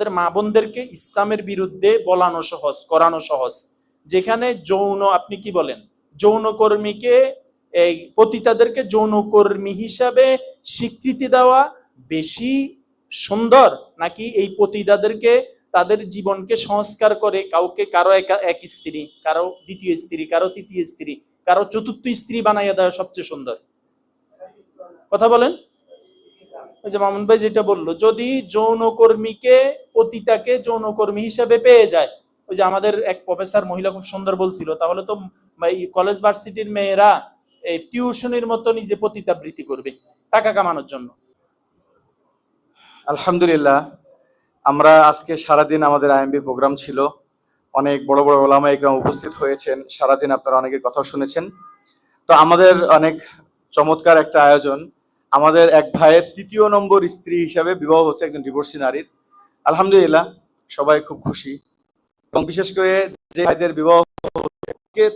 আমাদের মা বোনদেরকে ইসলামের বিরুদ্ধে বলানো সহজ, করানো সহজ। যেখানে যৌন, আপনি কি বলেন? যৌনকর্মীকে, এই পতিতাদেরকে যৌনকর্মী হিসাবে স্বীকৃতি দেওয়া বেশি সুন্দর নাকি এই পতিতাদেরকে তাদের জীবনকে সংস্কার করে কাউকে কারও এক স্ত্রী, কারও দ্বিতীয় স্ত্রী, কারও তৃতীয় স্ত্রী, কারও চতুর্থ স্ত্রী বানাইয়া দেওয়া সবচেয়ে সুন্দর? কথা বলেন। ওই যে মামুন ভাই যেটা বলল, যদি যৌনকর্মীকে, পতিতাকে যৌনকর্মী হিসাবে পেয়ে যায়, ওই যে আমাদের এক প্রফেসর মহিলা খুব সুন্দর বলছিল, তাহলে তো কলেজ ভার্সিটির মেয়েরা এই টিউশনের মতো নিজে পতিতাবৃত্তি করবে, টাকা কামানোর জন্য। আলহামদুলিল্লাহ, আমরা আজকে সারাদিন আমাদের আইএমবি প্রোগ্রাম ছিল, অনেক বড় বড় ওলামা একরাম উপস্থিত হয়েছেন, সারাদিন আপনারা অনেকের কথা শুনেছেন। তো আমাদের অনেক চমৎকার একটা আয়োজন আমাদের এক ভাইয়ের তৃতীয় নম্বর স্ত্রী হিসাবে বিবাহ হচ্ছে একজন ডিভোর্সি নারীর। আলহামদুলিল্লাহ, সবাই খুব খুশি। এবং বিশেষ করে যে ভাইদের বিবাহ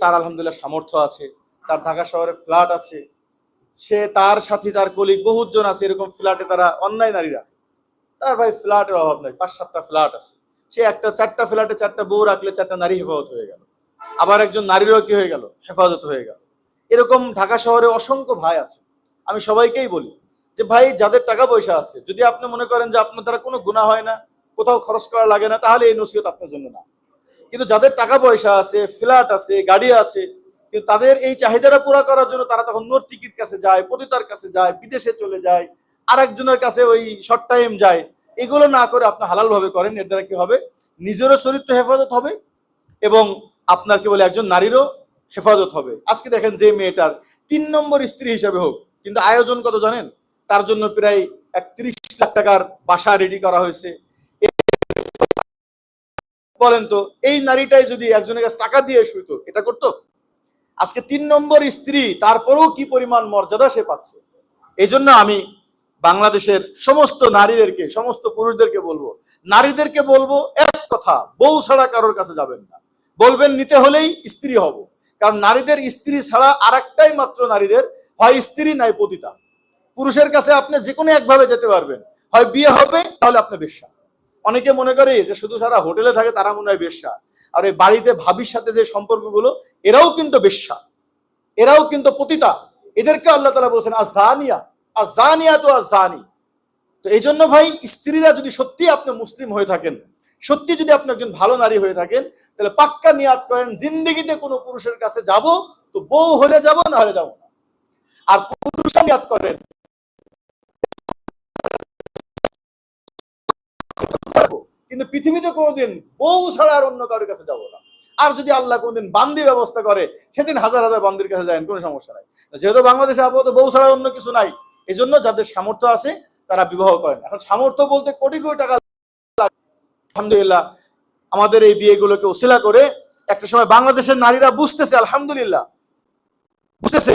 তার আলহামদুলিল্লাহ সামর্থ্য আছে, তার ঢাকা শহরে ফ্ল্যাট আছে, সে তার সাথী, তার কলিগ বহুজন আছে, এরকম ফ্ল্যাটে তারা অন্যায় নারীরা। তার ভাই ফ্ল্যাটের অভাব নাই, পাঁচ সাতটা ফ্ল্যাট আছে। সে একটা, চারটা ফ্ল্যাটে চারটা বউ রাখলে চারটা নারী হেফাজত হয়ে গেল। আবার একজন নারীরও কি হয়ে গেল? হেফাজত হয়ে গেল। এরকম ঢাকা শহরে অসংখ্য ভাই আছে। আমি সবাইকেই বলি যে ভাই, যাদের টাকা পয়সা আছে, যদি আপনি মনে করেন যে আপনার দ্বারা কোনো গুণা হয় না, কোথাও খরচ করা লাগে না, তাহলে এই নসিহত আপনার জন্য না। কিন্তু যাদের টাকা পয়সা আছে, ফ্ল্যাট আছে, গাড়ি আছে, কিন্তু তাদের এই চাহিদাটা পুরো করার জন্য তারা তখন নর্তিকির কাছে যায়, পতিতার কাছে যায়, বিদেশে চলে যায়, আরেকজনের কাছে ওই শর্ট টাইম যায়, এগুলো না করে আপনি হালাল ভাবে করেন, এর দ্বারা কি হবে? নিজেরও চরিত্র হেফাজত হবে এবং আপনার কি বলে একজন নারীরও হেফাজত হবে। আজকে দেখেন যে মেয়েটার তিন নম্বর স্ত্রী হিসেবে হোক কিন্তু আয়োজন কত জানেন? তার জন্য প্রায় একত্রিশ লাখ টাকার বাসা রেডি করা হয়েছে। বলেন তো, এই নারীটাই যদি একজনের কাছে টাকা দিয়ে শুইতো, এটা করতো? আজকে তিন নম্বর স্ত্রী, তারপরেও কি পরিমাণ মর্যাদা সে পাচ্ছে? এই জন্য আমি বাংলাদেশের সমস্ত নারীদেরকে, সমস্ত পুরুষদেরকে বলব, নারীদেরকে বলব এক কথা, বউ ছাড়া কারোর কাছে যাবেন না। বলবেন, নিতে হলেই স্ত্রী হব। কারণ নারীদের স্ত্রী ছাড়া আর মাত্র নারীদের হয় স্ত্রী, নাই পতিতা। পুরুষের কাছে আপনি যে কোনো একভাবে যেতে পারবেন। হয় বিয়ে হবে, তাহলে আপনি বেশ্যা। অনেকে মনে করে যে শুধু সারা হোটেলে থাকে, তারা মনে হয় বেশ্যা। আর এই বাড়িতে ভাবির সাথে যে সম্পর্কগুলো, এরাও কিন্তু বেশ্যা। এরাও কিন্তু পতিতা। এদেরকে আল্লাহ তালা বলছেন, আজানিয়া আজানিয়া তো আর আজানি। তো এই জন্য ভাই, স্ত্রীরা যদি সত্যি আপনি মুসলিম হয়ে থাকেন সত্যি যদি আপনি একজন ভালো নারী হয়ে থাকেন, তাহলে পাক্কা নিয়াত করেন, জিন্দিগিতে কোনো পুরুষের কাছে যাব, তো বউ হলে যাব, না হলে যাব আর পুরুষ করেন। কিন্তু পৃথিবীতে কোনোদিন বউ ছাড়া আর অন্য কারোর কাছে যাব না। আর যদি আল্লাহ কোনোদিন বান্দি ব্যবস্থা করে, সেদিন হাজার হাজার বান্দির কাছে যায় কোনো সমস্যা নাই। যেহেতু বাংলাদেশে আপাতত বউ ছাড়া অন্য কিছু নাই এই জন্য যাদের সামর্থ্য আছে, তারা বিবাহ করেন। এখন সামর্থ্য বলতে কোটি কোটি টাকা আলহামদুলিল্লাহ, আমাদের এই বিয়েগুলোকে ওসিলা করে একটা সময় বাংলাদেশের নারীরা বুঝতেছে, আলহামদুলিল্লাহ, বুঝতেছে।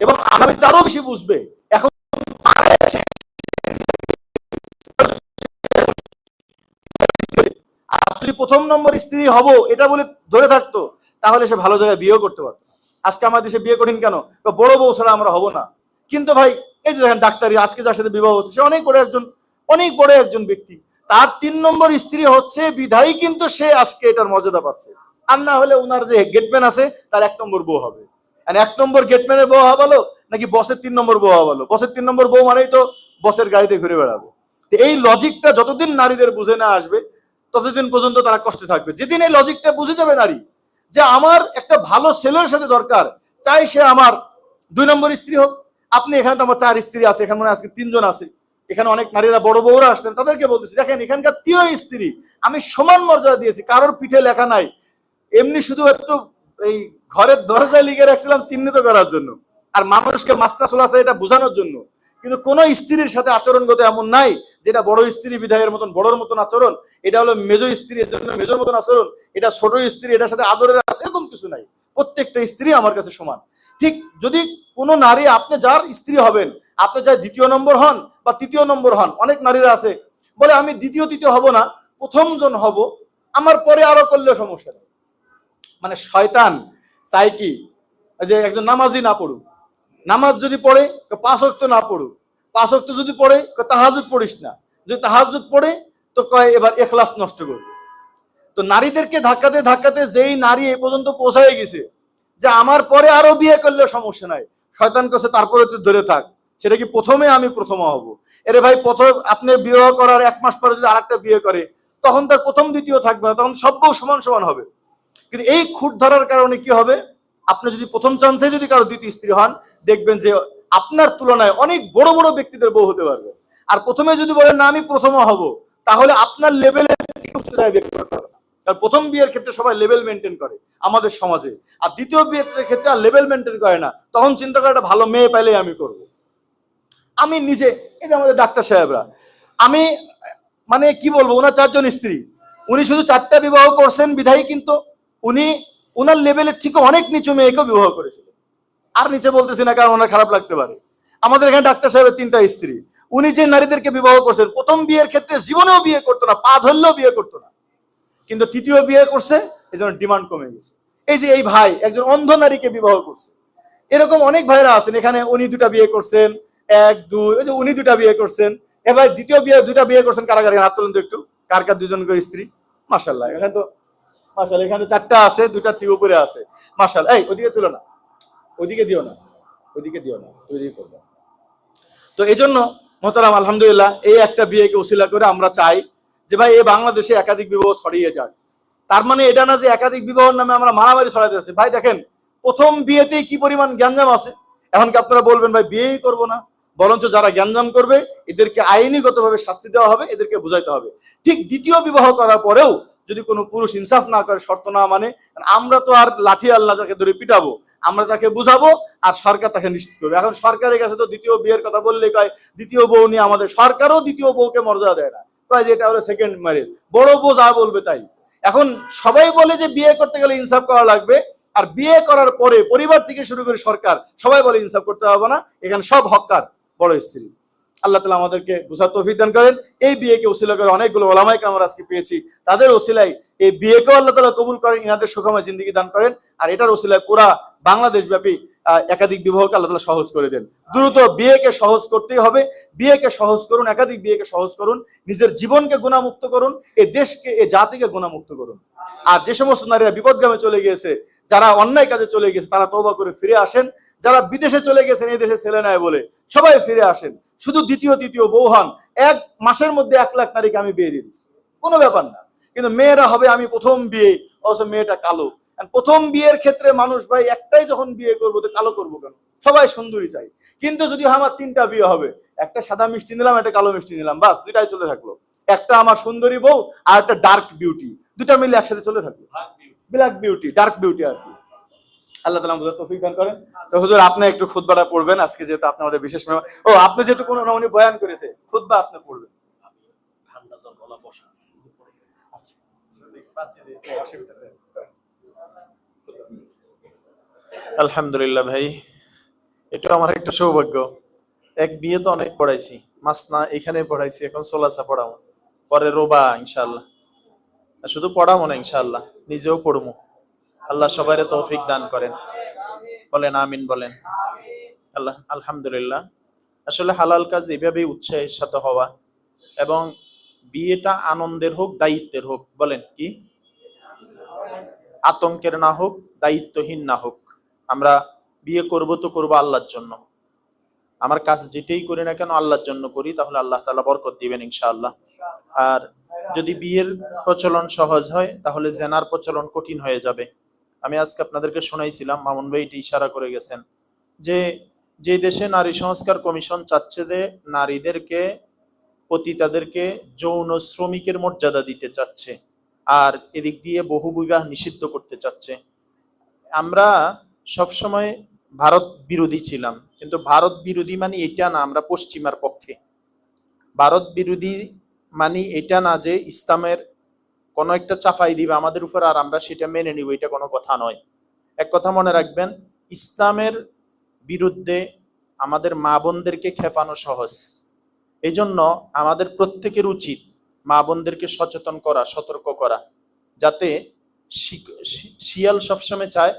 এবং আগামীতে আরও বেশি বুঝবে। এখন প্রথম নম্বর স্ত্রী হব, এটা বলে ধরে থাকতো, তাহলে সে ভালো জায়গায় বিয়েও করতে পারতো। আজকে আমার দেশে বিয়ে কঠিন কেন? বড় বউ ছাড়া আমরা হব না। কিন্তু ভাই, এই যে দেখেন ডাক্তারি, আজকে যার সাথে বিবাহ হচ্ছে, সে অনেক বড় একজন, অনেক বড় একজন ব্যক্তি। তার তিন নম্বর স্ত্রী হচ্ছে বিধায়ী, কিন্তু সে আজকে এটার মর্যাদা পাচ্ছে। আর না হলে ওনার যে গেটম্যান আছে, তার এক নম্বর বউ হবে। এক নম্বর গেটম্যানের বউ হওয়া ভালো, নাকি বসের তিন নম্বর বউ হওয়া ভালো? বসের তিন নম্বর বউ মানেই তো বসের গাড়িতে ঘুরে বেড়াবো। এই লজিকটা যতদিন নারীদের বুঝে না আসবে, ততদিন পর্যন্ত তারা কষ্টে থাকবে। যেদিন এই লজিকটা বুঝে যাবে নারী, যে আমার একটা ভালো ছেলের সাথে দরকার, চাই সে আমার দুই নম্বর স্ত্রী হোক। আপনি এখানে তো আমার চার স্ত্রী আছে, এখানে মনে আজকে তিনজন আছে। এখানে অনেক নারীরা বড় বউরা আসছেন, তাদেরকে বলতেছি, দেখেন, এখানকার তিন স্ত্রী, আমি সমান মর্যাদা দিয়েছি, কারোর পিঠে লেখা নাই। এমনি শুধু একটু এই ঘরের দরজায় লিখে রাখছিলাম চিহ্নিত করার জন্য। আর মানুষকে মাস্তা চলাছে এটা বোঝানোর জন্য। কিন্তু কোন স্ত্রীর সাথে আচরণগত এমন নাই, যেটা বড় স্ত্রী বিধায়ের মতন, বড়র মতন আচরণ, এটা হলো মেজো স্ত্রীর জন্য মেজোর মতন আচরণ, এটা ছোট স্ত্রী, এটার সাথে আদরের আছে এরকম কিছু নাই। প্রত্যেকটা স্ত্রী আমার কাছে সমান। ঠিক যদি কোনো নারী, আপনি যার স্ত্রী হবেন, আপনি যার দ্বিতীয় নম্বর হন বা তৃতীয় নম্বর হন, অনেক নারীরা আছে, বলে আমি দ্বিতীয়, তৃতীয় হব না, প্রথম জন হব, আমার পরে আরও করলেও সমস্যা নেই। মানে শয়তান, চাই কি? যে একজন নামাজি না পড়ুক। নামাজ যদি পড়ে, তো পাঁচ অক্ত না পড়ুক। পাঁচ অক্ত যদি পড়ে তাহাজুদ পড়িস না। যদি তাহাজুদ পড়ে, তো কয়, এবার এখলাস নষ্ট করবে তো নারীদেরকে ধাক্কাতে ধাক্কাতে যেই নারী এ পর্যন্ত পৌঁছায় গেছে, যে আমার পরে আরও বিয়ে করলে সমস্যা নাই। শয়তান কাছে তারপরে তুই ধরে থাক। সেটা কি প্রথমে আমি প্রথম হব? এরে ভাই, প্রথম আপনি বিবাহ করার এক মাস পরে যদি আরেকটা বিয়ে করে, তখন তার প্রথম, দ্বিতীয় থাকবে না, তখন সব সমান সমান হবে। কিন্তু এই খুঁট ধরার কারণে কি হবে? আপনি যদি প্রথম চান্সে যদি কারও দ্বিতীয় স্ত্রী হন, দেখবেন যে আপনার তুলনায় অনেক বড় বড় ব্যক্তিদের বউ হতে পারবে। আর প্রথমে যদি বলেন, না, আমি প্রথম হব, তাহলে আপনার লেভেলে কারণ প্রথম বিয়ের ক্ষেত্রে সবাই লেভেল মেনটেন করে আমাদের সমাজে। আর দ্বিতীয় বিয়ের ক্ষেত্রে আর লেভেল মেনটেন করে না। তখন চিন্তা করে একটা ভালো মেয়ে পাইলে আমি করব। আমি নিজে, এই যে আমাদের ডাক্তার সাহেবরা, আমি মানে কি বলব, ওনার চারজন স্ত্রী। উনি শুধু চারটা বিবাহ করছেন, বিধায়ী কিন্তু উনি ওনার লেভেলের থেকে অনেক নিচু মেয়েকেও বিবাহ করেছিলেন আর নিচে বলতেছি না, কারণ ওনার খারাপ লাগতে পারে। আমাদের এখানে ডাক্তার সাহেবের তিনটা স্ত্রী। উনি যে নারীদেরকে বিবাহ করছেন, প্রথম বিয়ের ক্ষেত্রে জীবনেও বিয়ে করতো না, পা ধরলেও বিয়ে করতো না। কিন্তু তৃতীয় বিয়ে করছে, এই জন্য ডিমান্ড কমে গেছে। এই যে এই ভাই, একজন অন্ধ নারীকে বিবাহ করছে। এরকম অনেক ভাইরা আছেন, এখানে উনি দুটা বিয়ে করছেন, এক, দুই, ওই যে উনি দুটা বিয়ে করছেন। এবার দ্বিতীয় বিয়ে, দুটা বিয়ে করছেন কারাগারে, হাত তুলেন তো একটু। কার কার দুজন স্ত্রী? মাসাল্লাহ এখানে তো মাসাল্লাহ এখানে চারটা আছে দুটা ত্রি উপরে আছে। মাসাল এই, ওদিকে তুলো না। ওদিকে দিও না। ওদিকে দিও না ওদিকে করব। তো এই জন্য মোহতারাম, আলহামদুলিল্লাহ, এই একটা বিয়েকে উসিলা করে আমরা চাই যে ভাই এই বাংলাদেশে একাধিক বিবাহ ছড়িয়ে যাক। তার মানে এটা না যে একাধিক বিবাহের নামে আমরা মারামারি ছড়াইতে আছি ভাই, দেখেন, প্রথম বিয়েতেই কি পরিমাণ গ্যাঞ্জাম আছে? এখন কি আপনারা বলবেন, ভাই, বিয়েই করব না? বরঞ্চ যারা গ্যাঞ্জাম করবে, এদেরকে আইনিগতভাবে শাস্তি দেওয়া হবে, এদেরকে বুঝাইতে হবে। ঠিক দ্বিতীয় বিবাহ করার পরেও যদি কোনো পুরুষ ইনসাফ না করে, শর্ত না মানে আমরা তো আর লাঠি আল্লাহ তাকে ধরে পিটাবো। আমরা তাকে বুঝাবো আর সরকার তাকে নিশ্চিত করবে। এখন সরকারের কাছে তো দ্বিতীয় বিয়ের কথা বললে কয়, দ্বিতীয় বউ নিয়ে আমাদের সরকারও দ্বিতীয় বউকে মর্যাদা দেয় না। কয় যে এটা হলো সেকেন্ড ম্যারেজ বড় বউ যা বলবে তাই। এখন সবাই বলে যে বিয়ে করতে গেলে ইনসাফ করা লাগবে, আর বিয়ে করার পরে পরিবার থেকে শুরু করে সরকার, সবাই বলে ইনসাফ করতে হবে না। এখানে সব হকার, বড় স্ত্রী। আল্লাহ তালা আমাদেরকে বুঝার তৌফিক দান করেন। এই বিয়েকে ওসিলা করে অনেকগুলো ওলামাইকে আমরা আজকে পেয়েছি। তাদের ওসিলাই এই বিয়েকেও আল্লাহ তালা কবুল করেন ইনাদের সুখময় জিন্দগি দান করেন। আর এটার ওসিলায় পুরা বাংলাদেশ ব্যাপী একাধিক বিবাহকে আল্লাহ তালা সহজ করে দেন। দ্রুত বিয়েকে সহজ করতেই হবে। বিয়েকে সহজ করুন, একাধিক বিয়েকে সহজ করুন। নিজের জীবনকে গুণামুক্ত করুন এই দেশকে, এ জাতিকে গুণামুক্ত করুন। আর যে সমস্ত নারীরা বিপদগামে চলে গিয়েছে, যারা অন্যায় কাজে চলে গেছে তারা তৌবা করে ফিরে আসেন। যারা বিদেশে চলে গেছেন এই দেশে ছেলে নেয় বলে সবাই ফিরে আসেন। শুধু দ্বিতীয় তৃতীয় বউ হন। এক মাসের মধ্যে এক লাখ নারীকে আমি বিয়ে দিয়ে দিচ্ছি। কোনো ব্যাপার না। কিন্তু মেয়েরা হবে আমি প্রথম বিয়ে অবশ্য মেয়েটা কালো। প্রথম বিয়ের ক্ষেত্রে মানুষ ভাই একটাই যখন বিয়ে করব তো কালো করব কেন? সবাই সুন্দরী চাই। কিন্তু যদি আমার তিনটা বিয়ে হবে একটা সাদা মিষ্টি নিলাম একটা কালো মিষ্টি নিলাম বাস দুইটাই চলে থাকল। একটা আমার সুন্দরী বউ আর একটা ডার্ক বিউটি দুটা মিলে একসাথে চলে থাকল। ব্ল্যাক বিউটি ডার্ক বিউটি আর কি। আল্লাহ তালা আমাদের তৌফিক দান করেন। তো হুজুর আপনি একটু খুতবাটা পড়বেন আজকে যেহেতু আপনি আমাদের বিশেষ মেহমান। ও আপনি যেহেতু কোনো না উনি বয়ান করেছে খুতবা আপনি পড়বেন। ঠান্ডা জল গলা বসা। আচ্ছা। আলহামদুলিল্লাহ ভাই এটা আমার একটা সৌভাগ্য। এক বিয়ে তো অনেক পড়াইছি মাসনা এখানে পড়াইছি এখন সোলাসা পড়াবো। পরে রোবা ইনশাল্লাহ আর শুধু পড়াবো না ইনশাল্লাহ নিজেও পড়ব। আল্লাহ সবাই তৌফিক দান করেন। বলেন, আমিন বলেন। আল্লাহ, আলহামদুলিল্লাহ। আসলে হালাল কাজ এভাবেই উৎসাহের সাথে হওয়া এবং বিয়েটা আনন্দের হোক, দায়িত্বের হোক, বলেন কি? আতঙ্কের না হোক, দায়িত্বহীন না হোক। আমরা বিয়ে করব তো করব আল্লাহর জন্য। আমার কাজ যেটাই করি না কেন আল্লাহর জন্য করি, তাহলে আল্লাহ তাআলা বরকত দিবেন ইনশাআল্লাহ। আর যদি বিয়ের প্রচলন সহজ হয়, তাহলে জেনার প্রচলন কঠিন হয়ে যাবে। আমি আজকে আপনাদেরকে শোনাইছিলাম, মামুন ভাই এটি ইশারা করে গেছেন যে যে দেশে নারী সংস্কার কমিশন চাচ্ছে যে নারীদেরকে, পতিতাদেরকে যৌন শ্রমিকের মর্যাদা দিতে চাচ্ছে আর এদিক দিয়ে বহু বিবাহ নিষিদ্ধ করতে চাচ্ছে। আমরা সবসময় ভারত বিরোধী ছিলাম, কিন্তু ভারত বিরোধী মানে এটা না, আমরা পশ্চিমার পক্ষে। ভারত বিরোধী মানে এটা না যে ইসলামের কোনো একটা চাফাই দিবে, আমাদের উপর আর আমরা সেটা মেনে নিব, এটা কোনো কথা নয়। এক কথা মনে রাখবেন, ইসলামের বিরুদ্ধে আমাদের মা বোনদেরকে খেপানো সহজ। এই জন্য আমাদের প্রত্যেকের উচিত মা বোনদেরকে সচেতন করা, সতর্ক করা, যাতে শিয়াল সবসময় চায়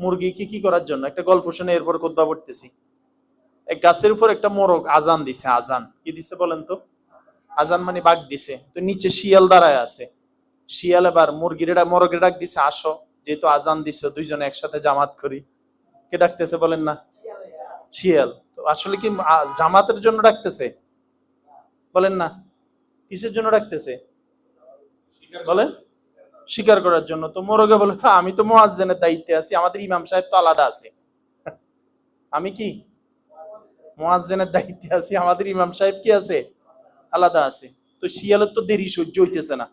মুরগি কি কি করার জন্য। একটা গল্প শুনে এরপর কোদ্বা পড়তেছি। এক গাছের উপর একটা মোরগ আজান দিছে, আজান। কি দিছে বলেন তো? আজান মানে বাঘ দিছে। তো নিচে শিয়াল দাঁড়ায় আছে। শিয়াল এবার মুরগির মরগে ডাক দিছে, আসো, যেহেতু আজান দিছো, দুইজনে একসাথে জামাত করি। কে ডাকতেছে বলেন না? শিয়াল। তো আসলে কি জামাতের জন্য ডাকতেছে? বলেন না। কিসের জন্য ডাকতেছে? বলেন। স্বীকার করার জন্য। তো মোরগে বলে, তো আমি তো মোয়াজ্জেনের দায়িত্বে আছি, আমাদের ইমাম সাহেব তো আলাদা আছে। আমি কি? মোয়াজ্জেনের দায়িত্বে আছি, আমাদের ইমাম সাহেব কি আছে? আলাদা আছে। তো শিয়ালের তো দেরি সহ্য হইতেছে না।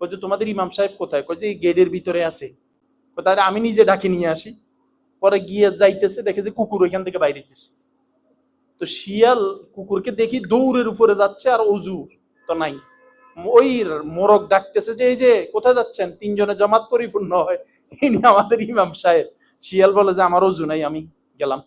কই যে তোমাদের ইমাম সাহেব কোথায়? কই যে এই গেটের ভিতরে আছে। কোথায় আমি নিজে ডাকে নিয়ে আসি। পরে গিয়ে যাইতেছে, দেখে যে কুকুর ওইখান থেকে বাইরে হইতেছে। তো শিয়াল কুকুরকে দেখি দৌড়ের উপরে যাচ্ছে আর অজু তো নাই। ওই মোরগ ডাকতেছে যে, এই যে, কোথায় যাচ্ছেন? তিনজনে জমাত পরিপূর্ণ হয়। ইনি আমাদের ইমাম সাহেব। শিয়াল বলে যে, আমার অজু নাই, আমি গেলাম।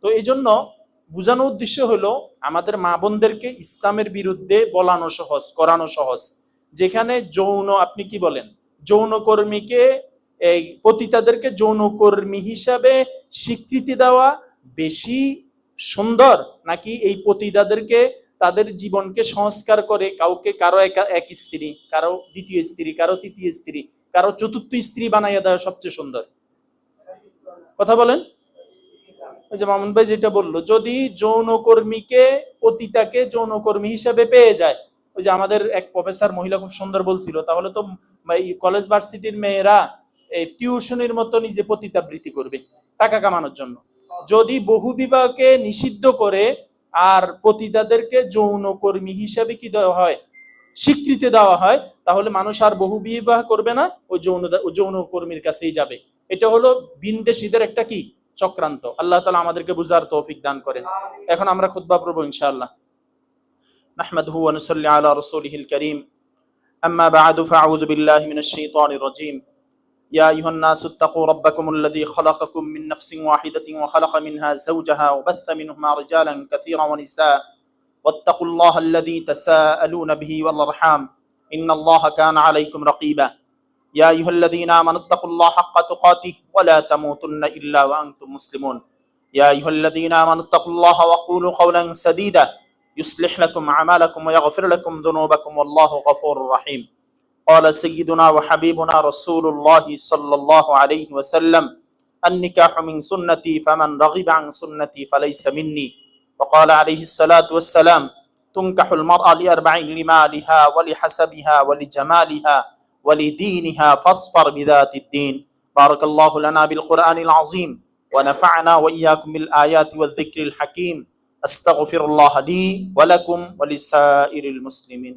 তো এই জন্য বোঝানো উদ্দেশ্য হলো, আমাদের মা বোনদেরকে ইসলামের বিরুদ্ধে বলানো সহজ, করানো সহজ। যেখানে যৌন, আপনি কি বলেন? যৌনকর্মীকে, এই পতিতাদেরকে যৌনকর্মী হিসাবে স্বীকৃতি দেওয়া বেশি সুন্দর নাকি এই পতিতাদেরকে তাদের জীবনকে সংস্কার করে কাউকে কারও একা- স্ত্রী, কারও দ্বিতীয় স্ত্রী, কারও তৃতীয় স্ত্রী, কারও চতুর্থ স্ত্রী বানাইয়া দেওয়া সবচেয়ে সুন্দর? কথা বলেন। ওই যে মামুন ভাই যেটা বলল, যদি যৌনকর্মীকে, পতিতাকে যৌনকর্মী হিসাবে পেয়ে যায় ওই যে আমাদের এক প্রফেসর মহিলা খুব সুন্দর বলছিল, তাহলে তো কলেজ ভার্সিটির মেয়েরা এই টিউশনের মতো নিজে পতিতাবৃত্তি করবে, টাকা কামানোর জন্য। যদি বহু বিবাহকে নিষিদ্ধ করে, আর পতিতাদেরকে যৌনকর্মী হিসাবে কি দেওয়া হয়, স্বীকৃতি দেওয়া হয়, তাহলে মানুষ আর বহু বিবাহ করবে না ওই যৌন যৌনকর্মীর কাছেই যাবে। এটা হলো বিনদেশীদের একটা কি? চক্রান্ত। আল্লাহ তালা আমাদেরকে বুঝার তৌফিক দান করেন। এখন আমরা খুতবা প্রভু ইনশাআল্লাহ। نحمده ونصلي على رسوله الكريم. أما بعد فأعوذ بالله من الشيطان الرجيم. يا أيها الناس اتقوا ربكم الذي خلقكم من نفس واحدة وخلق منها زوجها وبث منهما رجالا كثيرا ونساء. واتقوا الله الذي تساءلون به والأرحام. إن الله كان عليكم رقيبا. يا أيها الذين آمنوا اتقوا الله حق تقاته ولا تموتن إلا وأنتم مسلمون. يا أيها الذين آمنوا اتقوا الله وقولوا قولا سديدا. يصلح لكم أعمالكم ويغفر لكم ذنوبكم والله غفور رحيم. قال سيدنا وحبيبنا رسول الله صلى الله عليه وسلم النكاح من سنتي فمن رغب عن سنتي فليس مني. وقال عليه الصلاة والسلام تنكح المرأة لأربع لمالها ولحسبها ولجمالها ولدينها فاصفر بذات الدين. بارك الله لنا بالقرآن العظيم ونفعنا وإياكم بالآيات والذكر الحكيم. أستغفر الله لي ولكم ولسائر المسلمين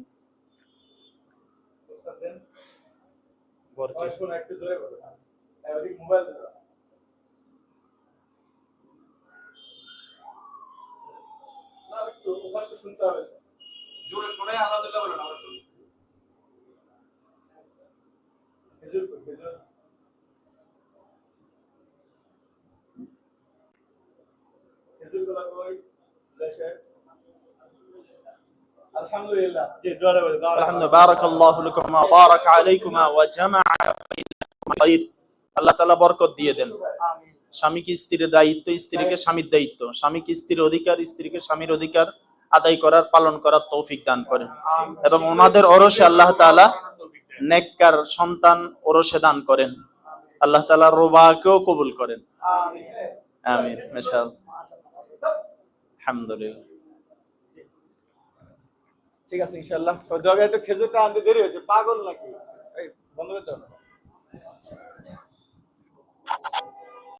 জোরে শুনে আলহামদুলিল্লাহ বলেন আলহামদুলিল্লাহ জি দোয়া বলেন الحمد بارك الله لكما وبارك عليكما وجمع بينكما خير আল্লাহ তাআলা বরকত দিয়ে দেন স্বামীকে স্ত্রীর দায়িত্ব স্ত্রীকে স্বামীর দায়িত্ব স্বামীকে স্ত্রীর অধিকার স্ত্রীকে স্বামীর অধিকার আদায় করার পালন করার তৌফিক দান করেন এবং ওনাদের অরসে আল্লাহ তাআলা নেককার সন্তান ওরসে দান করেন আল্লাহ তাআলা রোবাকেও কবুল করেন আমিন মেশাল আলহামদুলিল্লাহ ঠিক আছে ইনশাল্লাহ একটু খেজুরটা আনতে দেরি হয়েছে পাগল নাকি? এই বন্ধ করতে